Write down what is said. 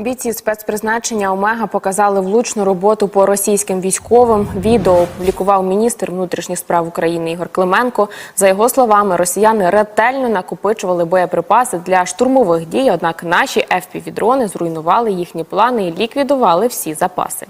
Бійці спецпризначення Омега показали влучну роботу по російським військовим. Відео опублікував міністр внутрішніх справ України Ігор Клименко. За його словами, росіяни ретельно накопичували боєприпаси для штурмових дій. Однак наші fpv дрони зруйнували їхні плани і ліквідували всі запаси.